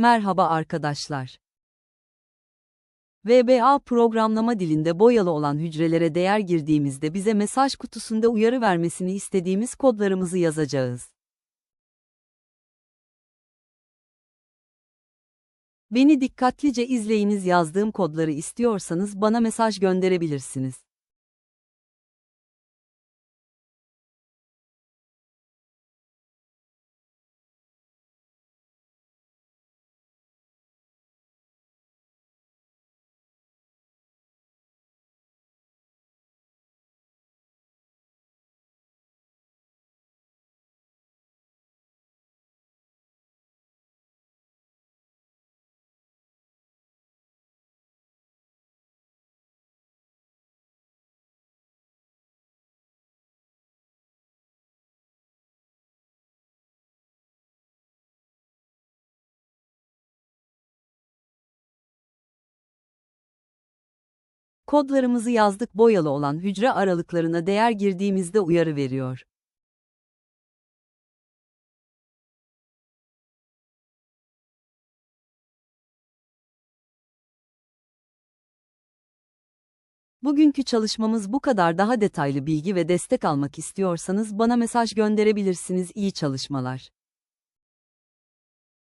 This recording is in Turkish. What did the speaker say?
Merhaba arkadaşlar. VBA programlama dilinde boyalı olan hücrelere değer girdiğimizde bize mesaj kutusunda uyarı vermesini istediğimiz kodlarımızı yazacağız. Beni dikkatlice izleyiniz yazdığım kodları istiyorsanız bana mesaj gönderebilirsiniz. Kodlarımızı yazdık boyalı olan hücre aralıklarına değer girdiğimizde uyarı veriyor. Bugünkü çalışmamız bu kadar daha detaylı bilgi ve destek almak istiyorsanız bana mesaj gönderebilirsiniz. İyi çalışmalar.